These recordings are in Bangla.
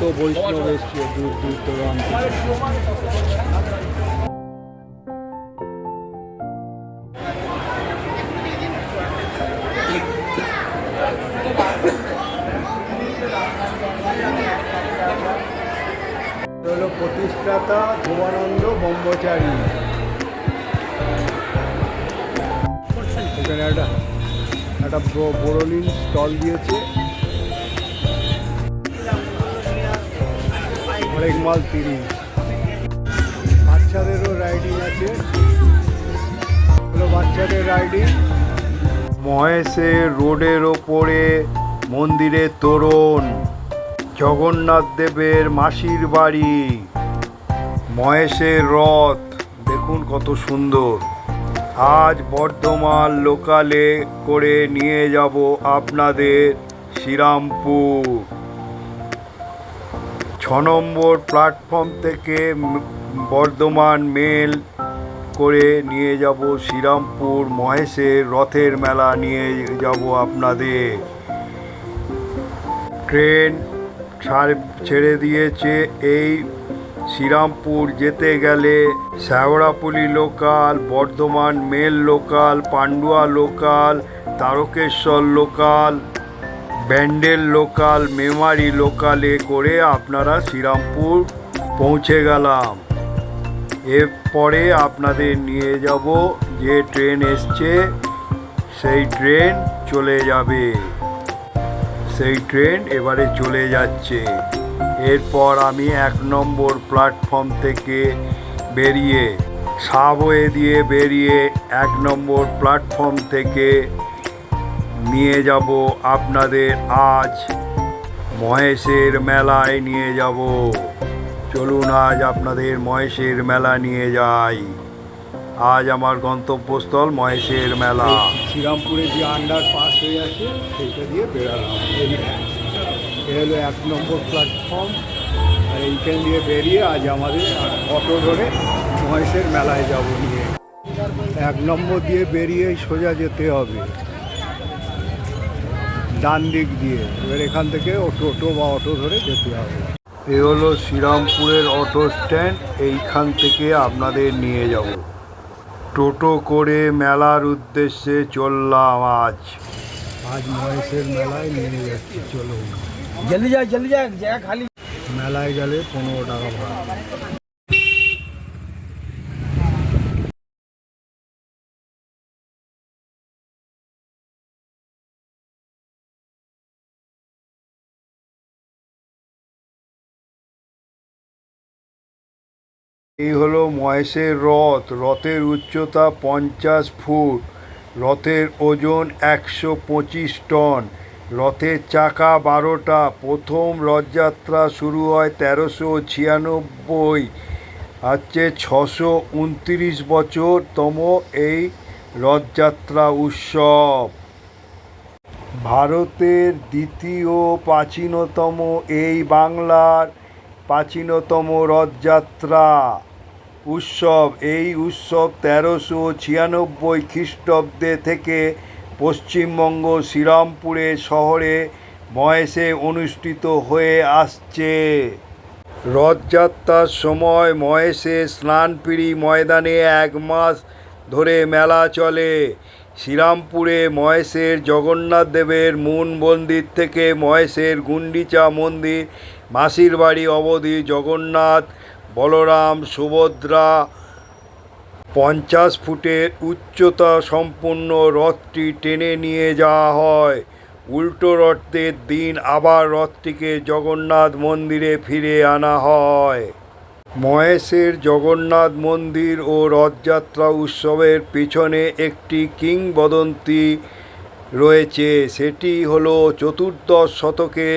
কত বৈষ্ণব এসছে, দূর দূর দূরান্ত হলো প্রতিষ্ঠাতা ভুবানন্দ ব্রহ্মচারী। এখানে একটা একটা বড়লিন স্টল দিয়েছে। বাচ্চাদেরও রাইডিং আছে। বাচ্চাদের রাইডিং মহেশের রোডের ওপরে মন্দিরের তোরণ। জগন্নাথ দেবের মাসির বাড়ি। মহেশের রথ। দেখুন কত সুন্দর। আজ বর্ধমান লোকালে করে নিয়ে যাব আপনাদের শ্রীরামপুর। নম্বর প্ল্যাটফর্ম থেকে বর্ধমান মেল করে নিয়ে যাব শ্রীরামপুর মহেশের রথের মেলা নিয়ে যাব আপনাদের। ট্রেন ছাড়- দিয়েছে। এই শ্রীরামপুর যেতে গেলে Sheoraphuli local Bardhaman mail local Pandua local Tarakeswar local Bandel local, Memari লোকালে করে আপনারা শ্রীরামপুর পৌঁছে গেলাম। এরপরে আপনাদের নিয়ে যাব যে ট্রেন এসছে, সেই ট্রেন চলে যাবে। সেই ট্রেন এবারে চলে যাচ্ছে। এরপর আমি এক নম্বর প্ল্যাটফর্ম থেকে বেরিয়ে, সাবওয়ে দিয়ে বেরিয়ে এক নম্বর প্ল্যাটফর্ম থেকে নিয়ে যাব আপনাদের আজ মহেশের মেলায় নিয়ে যাব। চলুন আজ আপনাদের মহেশের মেলা নিয়ে যাই। আজ আমার গন্তব্যস্থল মহেশের মেলা। শ্রীরামপুরে যে আন্ডার পাস হয়ে আছে সেইটা দিয়ে বেরালাম হলো এক নম্বর প্ল্যাটফর্ম আর এইখান দিয়ে বেরিয়ে আজ আমাদের অটো ধরে মহেশের মেলায় যাব নিয়ে। এক নম্বর দিয়ে বেরিয়ে সোজা যেতে হবে। ডান দিক দিয়ে। এবার এখান থেকে টোটো বা অটো ধরে যেতে হবে। এ হলো শ্রীরামপুরের অটো স্ট্যান্ড। এইখান থেকে আপনাদের নিয়ে যাব। টোটো করে মেলার উদ্দেশ্যে চললাম আজ। আজ মহেশের মেলায় নিয়ে যাচ্ছি চলো জলদি যায় জলদি যায় জায়গা খালি। মেলায় গেলে পনেরো টাকা ভাড়া। এই হলো মহেশের রথ। রথের উচ্চতা পঞ্চাশ ফুট। রথের ওজন একশো পঁচিশ টন। রথের চাকা বারোটা। প্রথম রথযাত্রা শুরু হয় তেরোশো ছিয়ানব্বই। হচ্ছে ছশো উনত্রিশ বছরতম এই রথযাত্রা উৎসব। ভারতের দ্বিতীয় প্রাচীনতম এই বাংলার প্রাচীনতম রথযাত্রা। উৎসব। এই উৎসব তেরোশো ছিয়ানব্বই খ্রিস্টাব্দে থেকে পশ্চিমবঙ্গ শ্রীরামপুরে শহরে মহেশে অনুষ্ঠিত হয়ে আসছে। রথযাত্রার সময় মহেশে স্নানপিড়ি ময়দানে এক মাস ধরে মেলা চলে। শ্রীরামপুরে মহেশের জগন্নাথ দেবের মূল মন্দির থেকে মহেশের গুন্ডিচা মন্দির, মাসির বাড়ি অবধি জগন্নাথ বলরাম, সুভদ্রা পঞ্চাশ ফুটের উচ্চতা সম্পূর্ণ রথটি টেনে নিয়ে যাওয়া হয়। উল্টো রথের দিন আবার রথটিকে জগন্নাথ মন্দিরে ফিরে আনা হয়। মহেশের জগন্নাথ মন্দির ও রথযাত্রা উৎসবের পিছনে একটি কিংবদন্তি রয়েছে। সেটি হলো চতুর্দশ শতকে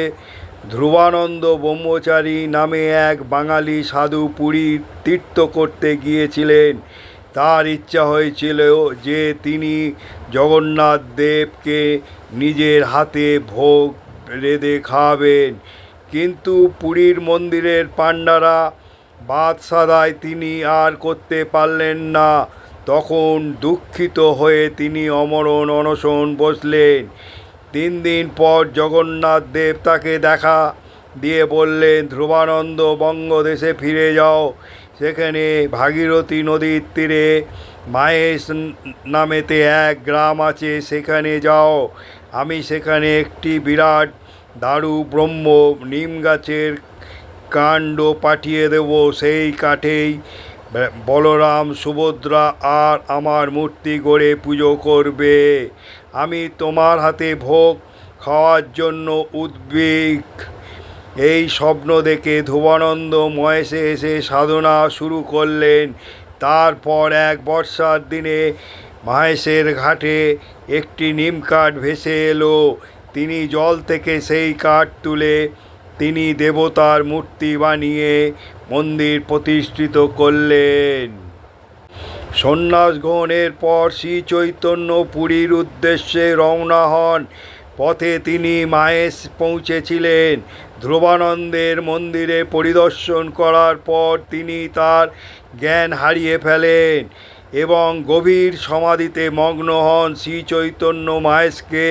ধ্রুবানন্দ ব্রহ্মচারী নামে এক বাঙালি সাধু পুরীর তীর্থ করতে গিয়েছিলেন। তার ইচ্ছা হয়েছিল যে তিনি জগন্নাথ দেবকে নিজের হাতে ভোগ রেঁধে খাওয়াবেন। কিন্তু পুরীর মন্দিরের পাণ্ডারা বাদ সাদায় তিনি আর করতে পারলেন না। তখন দুঃখিত হয়ে তিনি অমরণ অনশন বসলেন। তিন দিন পর জগন্নাথ দেব তাকে দেখা দিয়ে বললেন, ধ্রুবানন্দ, বঙ্গদেশে ফিরে যাও। সেখানে ভাগীরথী নদীর তীরে মাহেশ নামেতে এক গ্রাম আছে, সেখানে যাও। আমি সেখানে একটি বিরাট দারু ব্রহ্ম নিম গাছের কাণ্ড পাঠিয়ে দেব। সেই কাঠেই বলরাম, সুভদ্রা আর আমার মূর্তি গড়ে পুজো করবে। আমি তোমার হাতে ভোগ খাওয়ার জন্য উদ্বিগ। এই স্বপ্ন দেখে ধুবানন্দ মহেশে এসে সাধনা শুরু করলেন। তারপর এক বর্ষার দিনে মহেশের ঘাটে একটি নিম কাঠ ভেসে এলো। তিনি জল থেকে সেই কাঠ তুলে তিনি দেবতার মূর্তি বানিয়ে মন্দির প্রতিষ্ঠিত করলেন। সন্ন্যাস গ্রহণের পর শ্রী চৈতন্য পুরীর উদ্দেশ্যে রওনা হন। পথে তিনি মাহেশ পৌঁছেছিলেন। ধ্রুবানন্দের মন্দিরে পরিদর্শন করার পর তিনি তার জ্ঞান হারিয়ে ফেলেন এবং গভীর সমাধিতে মগ্ন হন শ্রী চৈতন্য মাহেশকে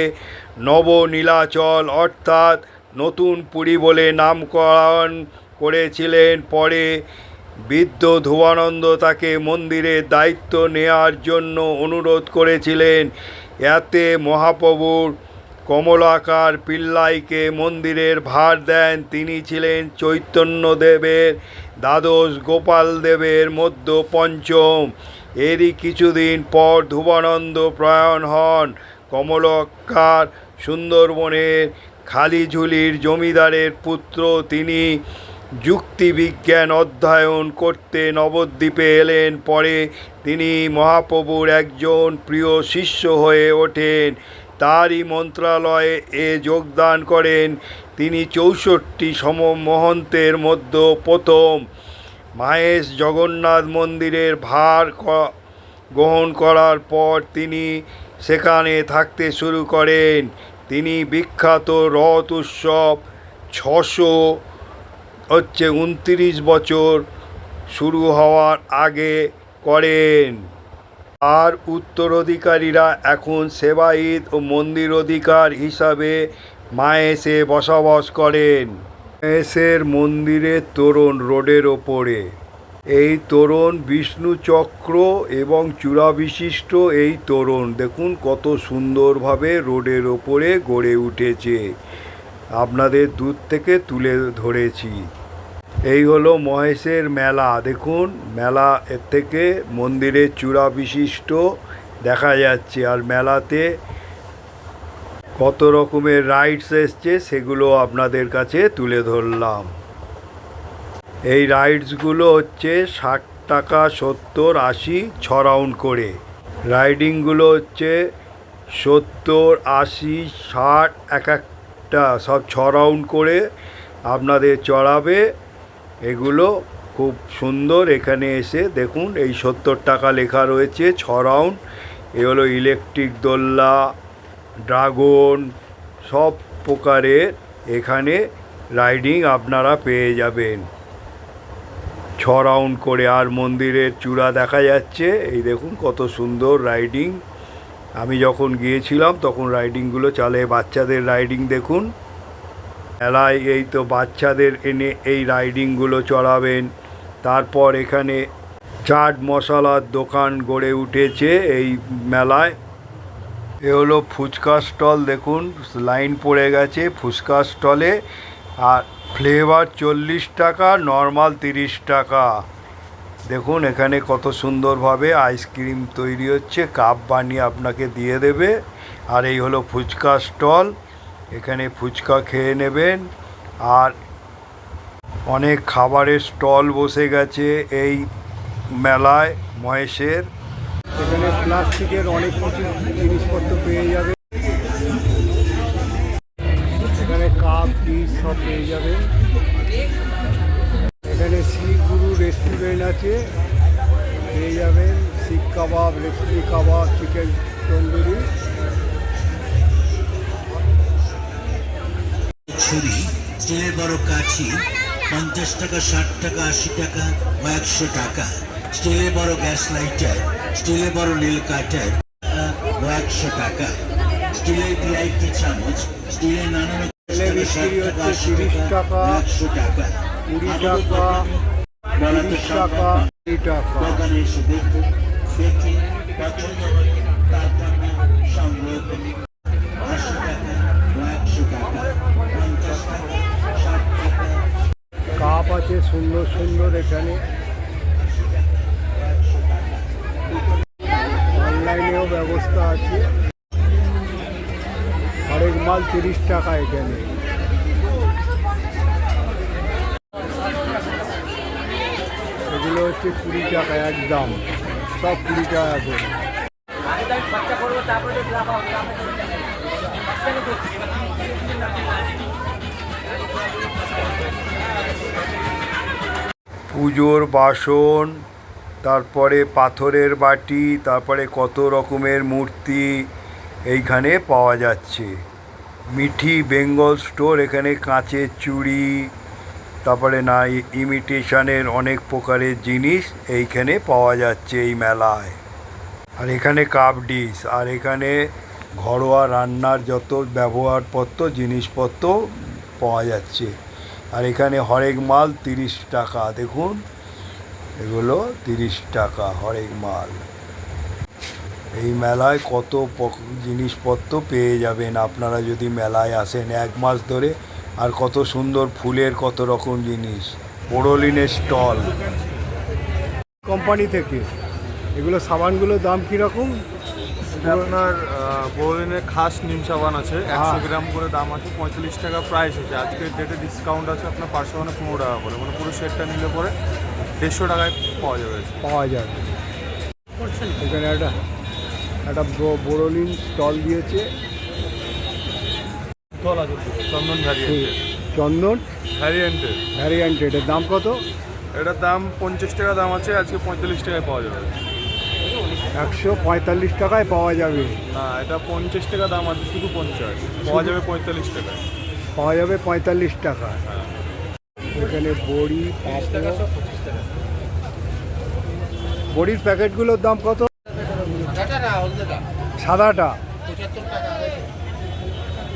নবনীলাচল অর্থাৎ নতুন পুরী বলে নামকরণ করেছিলেন পরে বৃদ্ধ ধ্রুবানন্দ তাকে মন্দিরের দায়িত্ব নেয়ার জন্য অনুরোধ করেছিলেন। এতে মহাপ্রভুর কমলাকার পিল্লাইকে মন্দিরের ভার দেন। তিনি ছিলেন চৈতন্যদেবের দ্বাদশ গোপাল দেবের মধ্য পঞ্চম। এরই কিছুদিন পর ধুবানন্দ প্রয়াণ হন। কমলাকার সুন্দরবনের খালিঝুলির জমিদারের পুত্র। তিনি যুক্তিবিজ্ঞান অধ্যয়ন করতে নবদ্বীপে এলেন পরে তিনি মহাপ্রভুর একজন প্রিয় শিষ্য হয়ে ওঠেন। তারই মন্ত্রালয়ে এ যোগদান করেন। তিনি চৌষট্টি সম মহন্তের মধ্যে প্রথম। মাহেশ জগন্নাথ মন্দিরের ভার গ্রহণ করার পর তিনি সেখানে থাকতে শুরু করেন। তিনি বিখ্যাত রথ উৎসব ছশো হচ্ছে উনত্রিশ বছর শুরু হওয়ার আগে করেন। আর উত্তরাধিকারীরা এখন সেবায়িত ও মন্দির অধিকার হিসাবে মায়েসে বসবাস করেন। মায়েসের মন্দিরের তোরণ রোডের ওপরে। এই তোরণ বিষ্ণু চক্র এবং চূড়া বিশিষ্ট এই তোরণ। দেখুন কত সুন্দরভাবে রোডের ওপরে গড়ে উঠেছে। আপনাদের দূর থেকে তুলে ধরেছি। এই হলো মহেশের মেলা। দেখুন, মেলা এর থেকে মন্দিরের চূড়া বিশিষ্ট দেখা যাচ্ছে। আর মেলাতে কত রকমের রাইডস এসছে, সেগুলো আপনাদের কাছে তুলে ধরলাম। এই রাইডসগুলো হচ্ছে ষাট টাকা সত্তর আশি ছ রাউন্ড করে। রাইডিংগুলো হচ্ছে সত্তর আশি ষাট এক একটা, সব ছ রাউন্ড করে আপনাদের চড়াবে। এগুলো খুব সুন্দর। এখানে এসে দেখুন, এই সত্তর টাকা লেখা রয়েছে, ছ রাউন্ড। এ হলো ইলেকট্রিক দোল্লা, ড্রাগন, সব প্রকারের এখানে রাইডিং আপনারা পেয়ে যাবেন। ছ রাউন্ড করে আর মন্দিরের চূড়া দেখা যাচ্ছে। এই দেখুন কত সুন্দর রাইডিং। আমি যখন গিয়েছিলাম তখন রাইডিংগুলো চালে বাচ্চাদের রাইডিং দেখুন। মেলায় এই তো বাচ্চাদের এনে এই রাইডিংগুলো চড়াবেন। তারপর এখানে চাট মশলার দোকান গড়ে উঠেছে এই মেলায়। এ হলো ফুচকা স্টল, দেখুন, লাইন পড়ে গেছে ফুচকা স্টলে। আর ফ্লেভার চল্লিশ টাকা, নর্মাল তিরিশ টাকা। দেখুন, এখানে কত সুন্দরভাবে আইসক্রিম তৈরি হচ্ছে, কাপ বানিয়ে আপনাকে দিয়ে দেবে। আর এই হলো ফুচকা স্টল। এখানে ফুচকা খেয়ে নেবেন। আর অনেক খাবারের স্টল বসে গেছে এই মেলায় মহেশের। এখানে প্লাস্টিকের অনেক কিছু জিনিসপত্র পেয়ে যাবে এখানে কাপ পিস সব পেয়ে যাবেন। এখানে শ্রী গুরু রেস্টুরেন্ট আছে, পেয়ে যাবেন। Seekh kebab recipe kebab, chicken tandoori. ছুরি স্টিলের বড় কাঠি পঞ্চাশ টাকা ষাট টাকা আশি টাকা ও একশো টাকা। স্টিলের বড় গ্যাস লাইটার স্টিলের বড় নীল কাটার ও একশো টাকা। স্টিলের ভিআইপি চামচ স্টিলের নানা রকম টাকা একশো টাকা। কুড়ি টাকা তিরিশ টাকা কুড়ি টাকা। দোকানে এসে দেখুন দেখে পছন্দ সংগ্রহ কাপ আছে, সুন্দর সুন্দর এখানে। অনলাইনেও ব্যবস্থা আছে। হরেক মাল তিরিশ টাকা এখানে। এগুলো হচ্ছে কুড়ি টাকা একদম। সব কুড়ি টাকা করে। পুজোর বাসন, তারপরে পাথরের বাটি, তারপরে কত রকমের মূর্তি এইখানে পাওয়া যাচ্ছে। মিঠি বেঙ্গল স্টোর, এখানে কাঁচের চুড়ি, তারপরে না, ইমিটেশনের অনেক প্রকারের জিনিস এইখানে পাওয়া যাচ্ছে এই মেলায়। আর এখানে কাপ ডিশ, আর এখানে ঘরোয়া রান্নার যত ব্যবহারপত্র, জিনিসপত্র পাওয়া যাচ্ছে। আর এখানে হরেক মাল তিরিশ টাকা, দেখুন। এগুলো তিরিশ টাকা হরেক মাল। এই মেলায় কত জিনিসপত্র পেয়ে যাবেন আপনারা যদি মেলায় আসেন এক মাস ধরে। আর কত সুন্দর ফুলের কত রকম জিনিস। পোড়োলিনের স্টল। কোম্পানি থেকে। এগুলো সাবানগুলোর দাম কীরকম? আপনার বহুদিনের খাস নিম সাবান আছে একশো। গ্রাম করে দাম আছে পঁয়তাল্লিশ টাকা প্রাইস আছে। আজকের ডেটে ডিসকাউন্ট আছে আপনার পাঁচশো মানে পনেরো টাকা করে মানে পুরো সেটটা নিলে পরে দেড়শো টাকায় পাওয়া যাবে। পাওয়া যাবে। এখানে একটা একটা ব- বোরোলিন স্টল দিয়েছে। চন্দন ভ্যারিয়েন্টের চন্দন? ভ্যারিয়েন্টের ভ্যারিয়ান্ট এটার দাম কত? এটার দাম পঞ্চাশ টাকা দাম আছে আজকে পঁয়তাল্লিশ টাকায় পাওয়া যাবে। একশো পঁয়তাল্লিশ টাকায় পাওয়া যাবে। না এটা পঞ্চাশ টাকা দাম আছে শুধু পঞ্চাশ। পাওয়া যাবে পঁয়তাল্লিশ টাকায়। পাওয়া যাবে পঁয়তাল্লিশ টাকা। এখানে বড়ি বড়ির প্যাকেটগুলোর দাম কত? সাদাটা।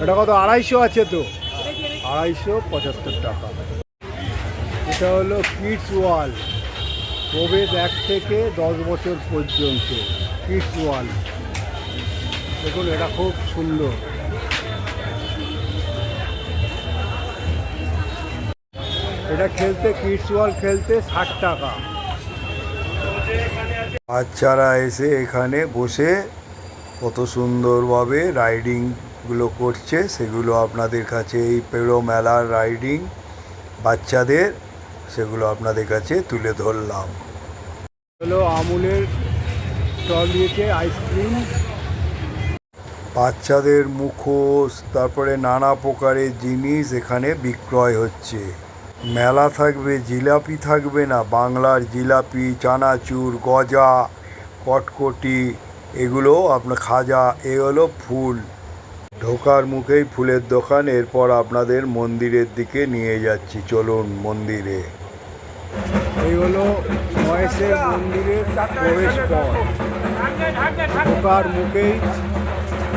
এটা কত আড়াইশো আছে তো? আড়াইশো পঁচাত্তর টাকা। এটা হলো কিডস ওয়াল প্রবেশ এক থেকে দশ বছর পর্যন্ত। কিডস ওয়াল দেখুন, এটা খুব সুন্দর। এটা খেলতে কিডস ওয়াল খেলতে ষাট টাকা। বাচ্চারা এসে এখানে বসে কত সুন্দরভাবে রাইডিংগুলো করছে। সেগুলো আপনাদের কাছে, এই পেড়ো মেলার রাইডিং বাচ্চাদের, সেগুলো আপনাদের কাছে তুলে ধরলাম। হলো আমুলের স্টল দিয়েছে আইসক্রিম বাচ্চাদের মুখোশ তারপরে নানা প্রকারের জিনিস এখানে বিক্রয় হচ্ছে। মেলা থাকবে জিলাপি থাকবে না বাংলার জিলাপি চানাচুর গজা কটকটি এগুলো আপনার খাজা এ হলো ফুল। ঢোকার মুখেই ফুলের দোকান এরপর আপনাদের মন্দিরের দিকে নিয়ে যাচ্ছি চলুন মন্দিরে। এই হলো মহেশের মন্দিরের প্রবেশ পথ ঢোকার মুখেই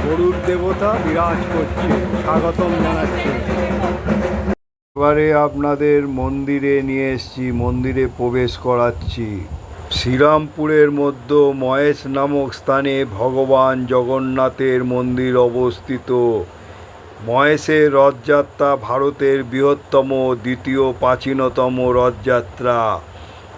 গরুর দেবতা বিরাজ করছে, স্বাগতম জানাচ্ছে। এবারে আপনাদের মন্দিরে নিয়ে এসেছি, মন্দিরে প্রবেশ করাচ্ছি। শ্রীরামপুরের মধ্যে মহেশ নামক স্থানে ভগবান জগন্নাথের মন্দির অবস্থিত। মহেশের রথযাত্রা ভারতের বৃহত্তম, দ্বিতীয়, প্রাচীনতম রথযাত্রা।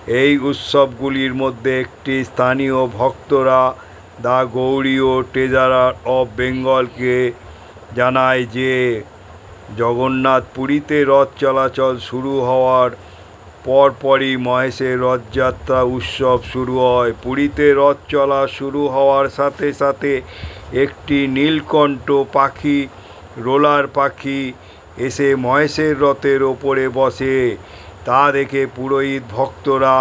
এই উৎসবগুলির মধ্যে একটি স্থানীয় ভক্তরা দ্য গৌরীয় ট্রেজারার অফ বেঙ্গলকে জানায় যে জগন্নাথ পুরীতে রথ চলাচল শুরু হওয়ার পরপরই মহেশের রথযাত্রা উৎসব শুরু হয়। পুরীতে রথ চলা শুরু হওয়ার সাথে সাথে একটি নীলকণ্ঠ পাখি, রোলার পাখি এসে মহেশের রথের ওপরে বসে। তা দেখে পুরোহিত ভক্তরা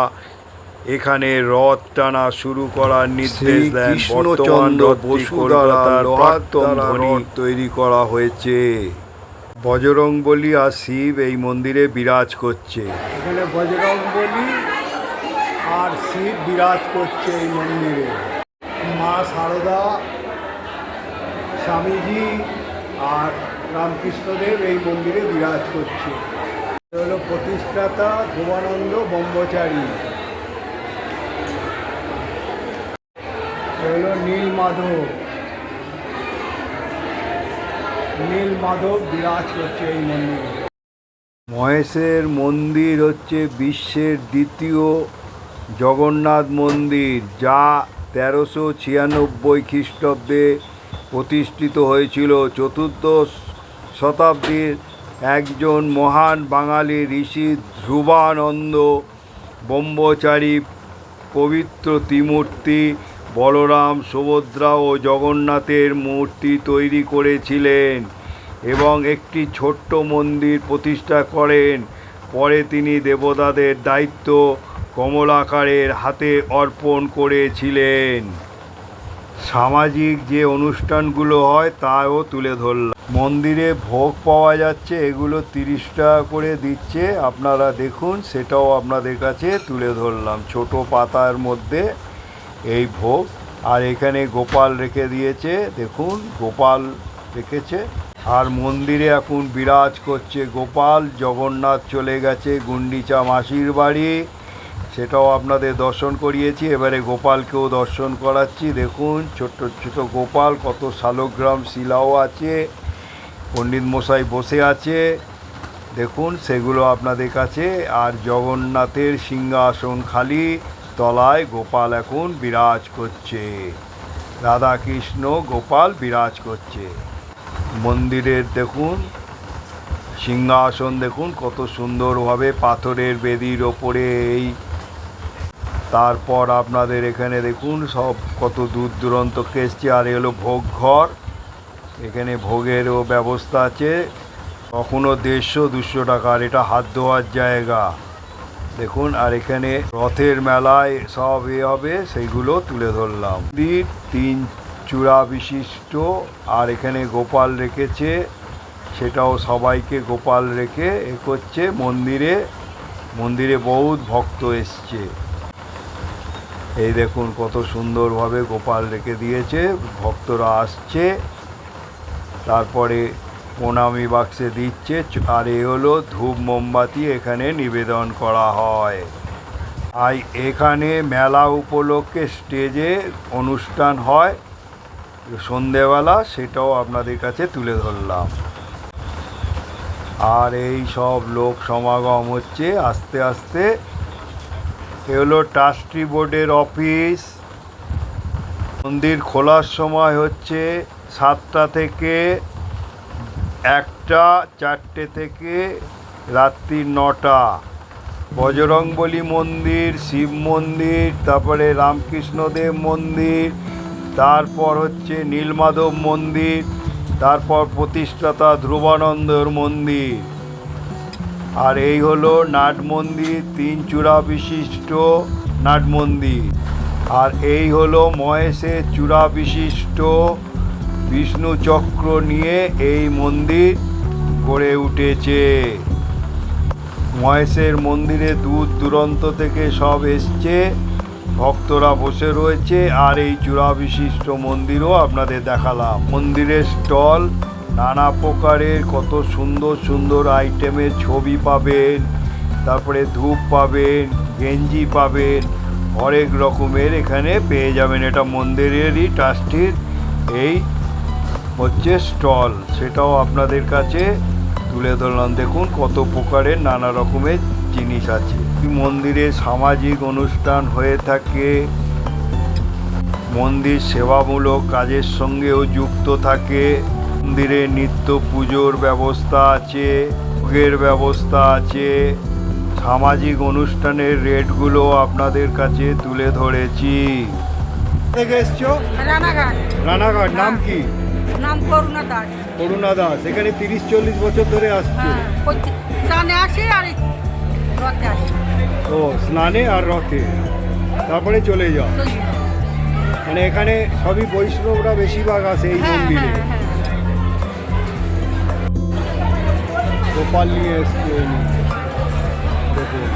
এখানে রথ টানা শুরু করার নির্দেশ দেন। বর্তমান কলকাতার তৈরি করা হয়েছে। বজরং বলি আর শিব এই মন্দিরে বিরাজ করছে। এখানে বজরং বলি আর শিব বিরাজ করছে এই মন্দিরে। মা সারদা স্বামীজি আর রামকৃষ্ণদেব এই মন্দিরে বিরাজ করছে। হলো প্রতিষ্ঠাতা ভুবানন্দ ব্রহ্মচারী। হলো নীল মাধব। নীল মাধব বিরাজ করছে এই মন্দিরে। মহেশের মন্দির হচ্ছে বিশ্বের দ্বিতীয় জগন্নাথ মন্দির, যা তেরোশো ছিয়ানব্বই খ্রিস্টাব্দে প্রতিষ্ঠিত হয়েছিল চতুর্দশ শতাব্দীর একজন মহান বাঙালি ঋষি ধ্রুবানন্দ, ব্রহ্মচারী পবিত্র ত্রিমূর্তি, বলরাম, সুভদ্রা ও জগন্নাথের মূর্তি তৈরি করেছিলেন এবং একটি ছোট্ট মন্দির প্রতিষ্ঠা করেন। পরে তিনি দেবতাদের দায়িত্ব কমলাকারের হাতে অর্পণ করেছিলেন। সামাজিক যে অনুষ্ঠানগুলো হয়, তাও তুলে ধরলাম। মন্দিরে ভোগ পাওয়া যাচ্ছে, এগুলো তিরিশ টাকা করে দিচ্ছে। আপনারা দেখুন, সেটাও আপনাদের কাছে তুলে ধরলাম। ছোট পাতার মধ্যে এই ভোগ। আর এখানে গোপাল রেখে দিয়েছে, দেখুন, গোপাল রেখেছে। আর মন্দিরে এখন বিরাজ করছে গোপাল, জগন্নাথ চলে গেছে গুন্ডিচা মাসির বাড়ি। সেটাও আপনাদের দর্শন করিয়েছি, এবারে গোপালকেও দর্শন করাচ্ছি। দেখুন, ছোট্ট ছোট গোপাল, কত শালগ্রাম শিলাও আছে। পণ্ডিত মশাই বসে আছে। দেখুন, সেগুলো আপনাদের কাছে। আর জগন্নাথের সিংহাসন খালি, তলায় গোপাল এখন বিরাজ করছে। রাধাকৃষ্ণ গোপাল বিরাজ করছে। মন্দিরের দেখুন, সিংহাসন দেখুন, কত সুন্দরভাবে পাথরের বেদির ওপরে এই। তারপর আপনাদের এখানে দেখুন, সব কত দূর দূরান্ত কেসছে আর এ হলো ভোগ ঘর। এখানে ভোগেরও ব্যবস্থা আছে। কখনো দেড়শো, দুশো টাকার এটা হাত ধোয়ার জায়গা। দেখুন, আর এখানে রথের মেলায় সব এ হবে, সেইগুলো তুলে ধরলাম। মন্দির, তিন চূড়া বিশিষ্ট, আর এখানে গোপাল রেখেছে। সেটাও সবাইকে গোপাল রেখে এ করছে মন্দিরে। মন্দিরে বহুত ভক্ত এসছে। এই দেখুন, কত সুন্দরভাবে গোপাল রেখে দিয়েছে, ভক্তরা আসছে। তারপরে প্রণামী বাক্সে দিচ্ছে, আর এ হলো ধূপ মোমবাতি এখানে নিবেদন করা হয়। আর এখানে মেলা উপলক্ষে স্টেজে অনুষ্ঠান হয়। সন্ধেবেলা সেটাও আপনাদের কাছে তুলে ধরলাম। আর এই সব লোক সমাগম হচ্ছে আস্তে আস্তে। এ হলো ট্রাস্টি বোর্ডের অফিস। মন্দির খোলার সময় হচ্ছে। সাতটা থেকে একটা, চারটে থেকে রাত্রি নটা। বজরংবলী মন্দির, শিব মন্দির, তারপরে রামকৃষ্ণদেব মন্দির, তারপর হচ্ছে নীলমাধব মন্দির, তারপর প্রতিষ্ঠাতা ধ্রুবানন্দর মন্দির। আর এই হলো নাট মন্দির, তিন চূড়া বিশিষ্ট নাট মন্দির। আর এই হলো মহেশের চূড়া বিশিষ্ট বিষ্ণু চক্র নিয়ে এই মন্দির গড়ে উঠেছে। মহেশের মন্দিরে দূর দূরান্ত থেকে সব এসছে, ভক্তরা বসে রয়েছে, আর এই চূড়া বিশিষ্ট মন্দিরও আপনাদের দেখালাম। মন্দিরের স্টল, নানা প্রকারের কত সুন্দর সুন্দর আইটেমের ছবি পাবেন, তারপরে ধূপ পাবেন, গেঞ্জি পাবেন হরেক রকমের এখানে পেয়ে যাবেন। এটা মন্দিরেরই ট্রাস্টির এই হচ্ছে স্টল সেটাও আপনাদের কাছে তুলে ধরলাম। দেখুন কত প্রকারের নানা রকমের জিনিস আছে। মন্দিরে সামাজিক অনুষ্ঠান হয়ে থাকে মন্দির সেবামূলক কাজের সঙ্গেও যুক্ত থাকে মন্দিরে নিত্য পুজোর ব্যবস্থা আছে ভোগের ব্যবস্থা আছে। সামাজিক অনুষ্ঠানের রেটগুলো আপনাদের কাছে তুলে ধরেছি। রানাঘাট। রানাঘাট নাম কি? নাম করুণা দাস। করুণা দাস এখানে তিরিশ চল্লিশ বছর ধরে আসছে। হ্যাঁ স্নানে আসি আর রথে আসি। ও স্নানে আর রথে। তারপরে চলে যাও। মানে এখানে সবই বৈষ্ণবরা বেশিরভাগ আসে এই হ্যাঁ মন্দিরে। হ্যাঁ গোপাল নিয়ে এসছে দেখুন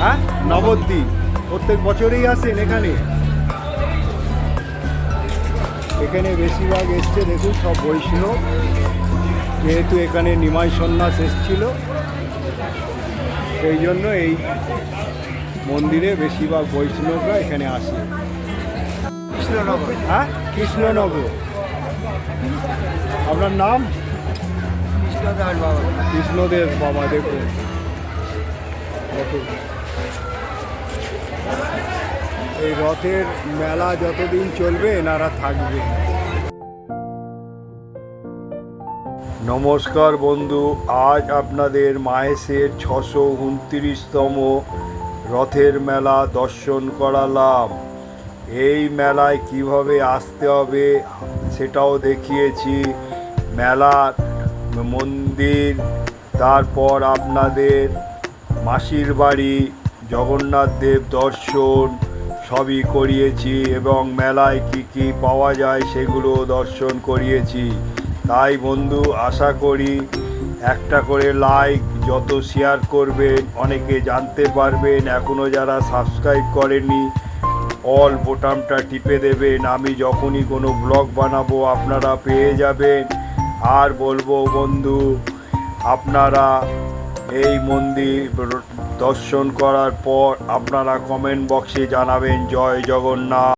হ্যাঁ নবদ্বীপ। প্রত্যেক বছরেই আসেন এখানে। এখানে বেশিরভাগ এসছে দেখুন সব বৈষ্ণব। যেহেতু এখানে নিমাই সন্ন্যাস এসছিল সেই জন্য এই মন্দিরে বেশিরভাগ বৈষ্ণবরা এখানে আসে। কৃষ্ণনগর। হ্যাঁ? কৃষ্ণনগর। আপনার নাম? কৃষ্ণদাস বাবা। কৃষ্ণদেব বাবা দেখুন। দেখুন। এই রথের মেলা যতদিন চলবে, এনারা থাকবে। নমস্কার বন্ধু, আজ আপনাদের মাহেশের ছশো উনত্রিশতম রথের মেলা দর্শন করালাম। এই মেলায় কীভাবে আসতে হবে, সেটাও দেখিয়েছি। মেলার মন্দির, তারপর আপনাদের মাসির বাড়ি, জগন্নাথ দেব দর্শন সবই করিয়েছি এবং মেলায় কি কি পাওয়া যায় সেগুলো দর্শন করিয়েছি। তাই বন্ধু, আশা করি একটা করে লাইক যত শেয়ার করবেন, অনেকে জানতে পারবেন। এখনও যারা সাবস্ক্রাইব করেনি অল বোটামটা টিপে দেবেন। আমি যখনই কোনো ব্লগ বানাবো, আপনারা পেয়ে যাবেন। আর বলব বন্ধু, আপনারা এই মন্দির দর্শন করার পর আপনারা কমেন্ট বক্সে জানাবেন জয় জগন্নাথ।